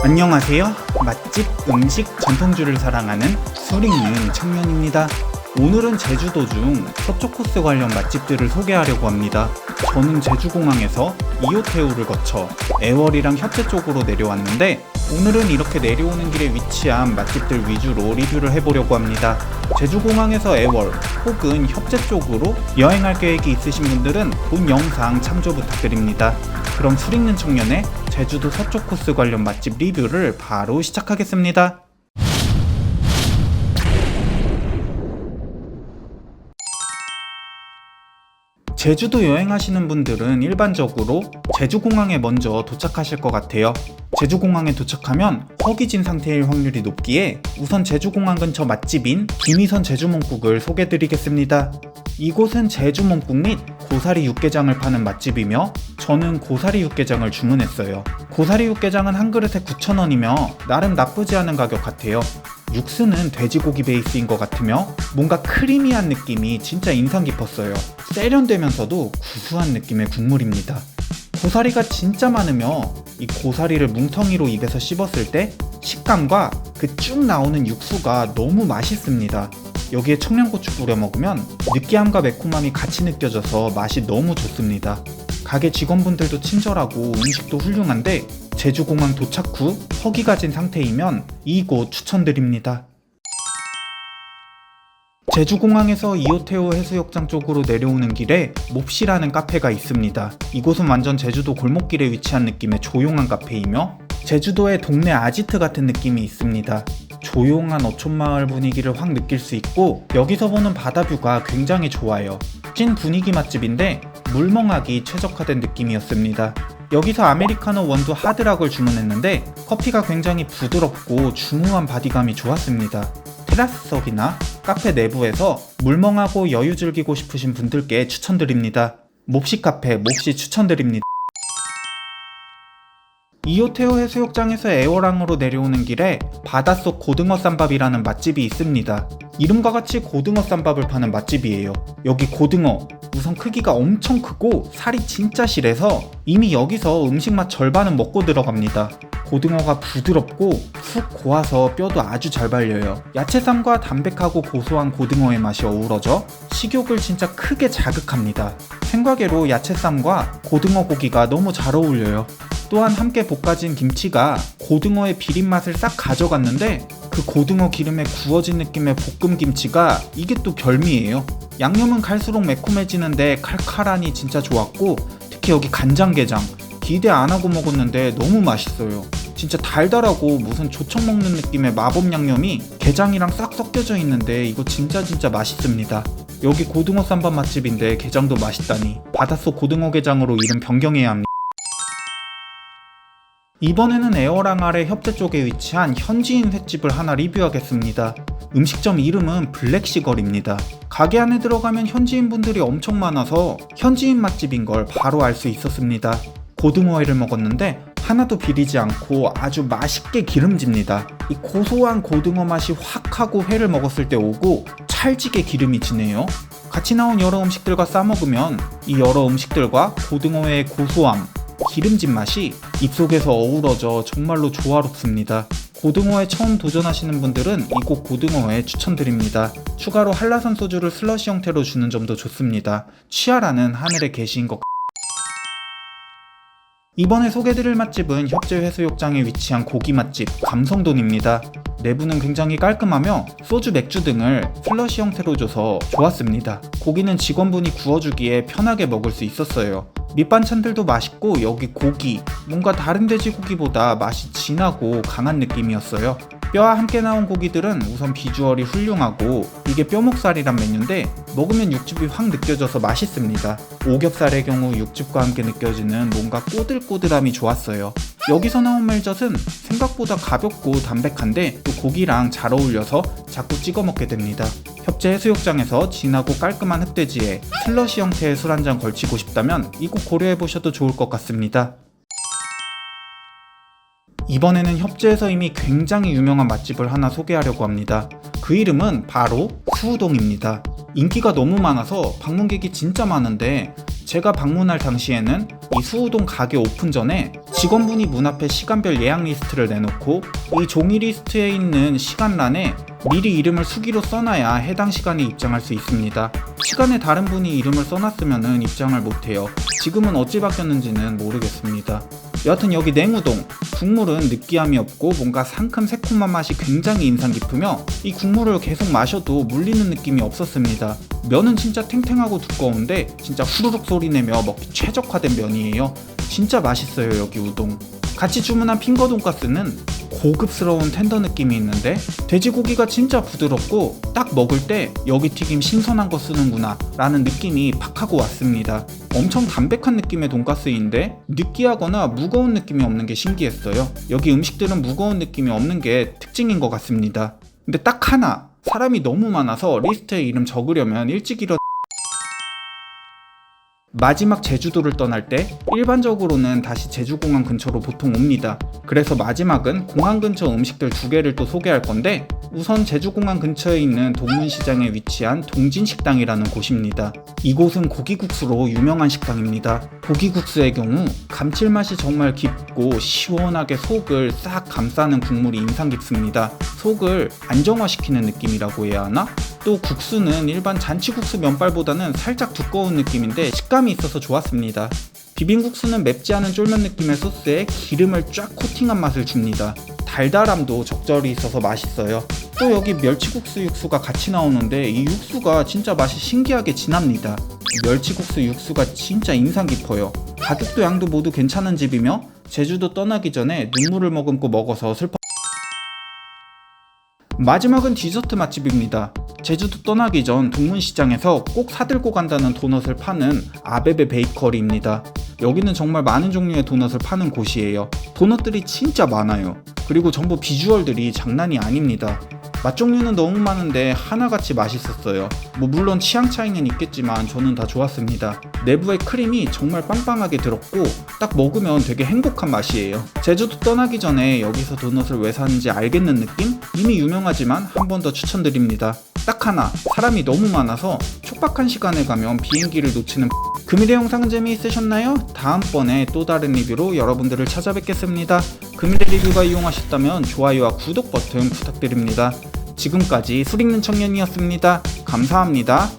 안녕하세요. 맛집, 음식, 전통주를 사랑하는 술 있는 청년입니다. 오늘은 제주도 중 서쪽 코스 관련 맛집들을 소개하려고 합니다. 저는 제주공항에서 이호태우를 거쳐 애월이랑 협재 쪽으로 내려왔는데 오늘은 이렇게 내려오는 길에 위치한 맛집들 위주로 리뷰를 해보려고 합니다. 제주공항에서 애월 혹은 협재 쪽으로 여행할 계획이 있으신 분들은 본 영상 참조 부탁드립니다. 그럼 술 있는 청년의 제주도 서쪽 코스 관련 맛집 리뷰를 바로 시작하겠습니다. 제주도 여행하시는 분들은 일반적으로 제주공항에 먼저 도착하실 것 같아요. 제주공항에 도착하면 허기진 상태일 확률이 높기에 우선 제주공항 근처 맛집인 김희선 제주몽국을 소개드리겠습니다. 이곳은 제주몽국 및 고사리 육개장을 파는 맛집이며 저는 고사리 육개장을 주문했어요. 고사리 육개장은 한 그릇에 9,000원이며 나름 나쁘지 않은 가격 같아요. 육수는 돼지고기 베이스인 것 같으며 뭔가 크리미한 느낌이 진짜 인상 깊었어요. 세련되면서도 구수한 느낌의 국물입니다. 고사리가 진짜 많으며 이 고사리를 뭉텅이로 입에서 씹었을 때 식감과 그 쭉 나오는 육수가 너무 맛있습니다. 여기에 청양고추 뿌려 먹으면 느끼함과 매콤함이 같이 느껴져서 맛이 너무 좋습니다. 가게 직원분들도 친절하고 음식도 훌륭한데 제주공항 도착 후 허기 가 진 상태이면 이곳 추천드립니다. 제주공항에서 이오테오 해수욕장 쪽으로 내려오는 길에 몹시라는 카페가 있습니다. 이곳은 완전 제주도 골목길에 위치한 느낌의 조용한 카페이며 제주도의 동네 아지트 같은 느낌이 있습니다. 조용한 어촌마을 분위기를 확 느낄 수 있고 여기서 보는 바다뷰가 굉장히 좋아요. 찐 분위기 맛집인데 물멍하기 최적화된 느낌이었습니다. 여기서 아메리카노 원두 하드락을 주문했는데 커피가 굉장히 부드럽고 중후한 바디감이 좋았습니다. 테라스석이나 카페 내부에서 물멍하고 여유 즐기고 싶으신 분들께 추천드립니다. 몹시 카페 몹시 추천드립니다. 이오테오 해수욕장에서 애월항으로 내려오는 길에 바닷속 고등어 쌈밥이라는 맛집이 있습니다. 이름과 같이 고등어 쌈밥을 파는 맛집이에요. 여기 고등어 우선 크기가 엄청 크고 살이 진짜 실해서 이미 여기서 음식 맛 절반은 먹고 들어갑니다. 고등어가 부드럽고 푹 고와서 뼈도 아주 잘 발려요. 야채쌈과 담백하고 고소한 고등어의 맛이 어우러져 식욕을 진짜 크게 자극합니다. 생과계로 야채쌈과 고등어 고기가 너무 잘 어울려요. 또한 함께 볶아진 김치가 고등어의 비린 맛을 싹 가져갔는데 그 고등어 기름에 구워진 느낌의 볶음 김치가 이게 또 별미예요. 양념은 갈수록 매콤해지는데 칼칼하니 진짜 좋았고 특히 여기 간장게장 기대 안 하고 먹었는데 너무 맛있어요. 진짜 달달하고 무슨 조청 먹는 느낌의 마법 양념이 게장이랑 싹 섞여져 있는데 이거 진짜 진짜 맛있습니다. 여기 고등어 쌈밥 맛집인데 게장도 맛있다니 바닷속 고등어 게장으로 이름 변경해야 합니다. 이번에는 에어랑 아래 협재 쪽에 위치한 현지인 횟집을 하나 리뷰하겠습니다. 음식점 이름은 블랙시걸입니다. 가게 안에 들어가면 현지인 분들이 엄청 많아서 현지인 맛집인 걸 바로 알 수 있었습니다. 고등어회를 먹었는데 하나도 비리지 않고 아주 맛있게 기름집니다. 이 고소한 고등어 맛이 확 하고 회를 먹었을 때 오고 찰지게 기름이 지네요. 같이 나온 여러 음식들과 싸먹으면 이 여러 음식들과 고등어회의 고소함, 기름진 맛이 입속에서 어우러져 정말로 조화롭습니다. 고등어에 처음 도전하시는 분들은 이곳 고등어회 추천드립니다. 추가로 한라산 소주를 슬러시 형태로 주는 점도 좋습니다. 취하라는 하늘의 계시인 것 이번에 소개드릴 맛집은 협재 해수욕장에 위치한 고기 맛집 감성돈입니다. 내부는 굉장히 깔끔하며 소주 맥주 등을 슬러시 형태로 줘서 좋았습니다. 고기는 직원분이 구워주기에 편하게 먹을 수 있었어요. 밑반찬들도 맛있고 여기 고기 뭔가 다른 돼지고기보다 맛이 진하고 강한 느낌이었어요. 뼈와 함께 나온 고기들은 우선 비주얼이 훌륭하고 이게 뼈목살이란 메뉴인데 먹으면 육즙이 확 느껴져서 맛있습니다. 오겹살의 경우 육즙과 함께 느껴지는 뭔가 꼬들꼬들함이 좋았어요. 여기서 나온 멜젓은 생각보다 가볍고 담백한데 또 고기랑 잘 어울려서 자꾸 찍어 먹게 됩니다. 협재 해수욕장에서 진하고 깔끔한 흑돼지에 슬러시 형태의 술 한 잔 걸치고 싶다면 이곳 고려해 보셔도 좋을 것 같습니다. 이번에는 협재에서 이미 굉장히 유명한 맛집을 하나 소개하려고 합니다. 그 이름은 바로 수우동입니다. 인기가 너무 많아서 방문객이 진짜 많은데 제가 방문할 당시에는 이 수우동 가게 오픈 전에 직원분이 문 앞에 시간별 예약 리스트를 내놓고 이 종이 리스트에 있는 시간란에 미리 이름을 수기로 써놔야 해당 시간에 입장할 수 있습니다. 시간에 다른 분이 이름을 써놨으면 입장을 못해요. 지금은 어찌 바뀌었는지는 모르겠습니다. 여하튼 여기 냉우동 국물은 느끼함이 없고 뭔가 상큼 새콤한 맛이 굉장히 인상 깊으며 이 국물을 계속 마셔도 물리는 느낌이 없었습니다. 면은 진짜 탱탱하고 두꺼운데 진짜 후루룩 소리 내며 먹기 최적화된 면이에요. 진짜 맛있어요 여기 우동. 같이 주문한 핑거 돈가스는 고급스러운 텐더 느낌이 있는데 돼지고기가 진짜 부드럽고 딱 먹을 때 여기 튀김 신선한 거 쓰는구나 라는 느낌이 팍 하고 왔습니다. 엄청 담백한 느낌의 돈가스인데 느끼하거나 무거운 느낌이 없는 게 신기했어요. 여기 음식들은 무거운 느낌이 없는 게 특징인 것 같습니다. 근데 딱 하나 사람이 너무 많아서 리스트에 이름 적으려면 일찍 일어 마지막 제주도를 떠날 때 일반적으로는 다시 제주공항 근처로 보통 옵니다. 그래서 마지막은 공항 근처 음식들 두 개를 또 소개할 건데 우선 제주공항 근처에 있는 동문시장에 위치한 동진식당이라는 곳입니다. 이곳은 고기국수로 유명한 식당입니다. 고기국수의 경우 감칠맛이 정말 깊고 시원하게 속을 싹 감싸는 국물이 인상 깊습니다. 속을 안정화시키는 느낌이라고 해야 하나? 또 국수는 일반 잔치국수 면발보다는 살짝 두꺼운 느낌인데 식감이 있어서 좋았습니다. 비빔국수는 맵지 않은 쫄면 느낌의 소스에 기름을 쫙 코팅한 맛을 줍니다. 달달함도 적절히 있어서 맛있어요. 또 여기 멸치국수 육수가 같이 나오는데 이 육수가 진짜 맛이 신기하게 진합니다. 멸치국수 육수가 진짜 인상 깊어요. 가격도 양도 모두 괜찮은 집이며 제주도 떠나기 전에 눈물을 머금고 먹어서 슬퍼. 마지막은 디저트 맛집입니다. 제주도 떠나기 전 동문시장에서 꼭 사들고 간다는 도넛을 파는 아베베 베이커리입니다. 여기는 정말 많은 종류의 도넛을 파는 곳이에요. 도넛들이 진짜 많아요. 그리고 전부 비주얼들이 장난이 아닙니다. 맛 종류는 너무 많은데 하나같이 맛있었어요. 뭐 물론 취향 차이는 있겠지만 저는 다 좋았습니다. 내부의 크림이 정말 빵빵하게 들었고 딱 먹으면 되게 행복한 맛이에요. 제주도 떠나기 전에 여기서 도넛을 왜 사는지 알겠는 느낌? 이미 유명하지만 한 번 더 추천드립니다. 딱 하나 사람이 너무 많아서 촉박한 시간에 가면 비행기를 놓치는 금일의 영상은 재미있으셨나요? 다음번에 또 다른 리뷰로 여러분들을 찾아뵙겠습니다. 금일의 리뷰가 이용하셨다면 좋아요와 구독 버튼 부탁드립니다. 지금까지 술 읽는 청년이었습니다. 감사합니다.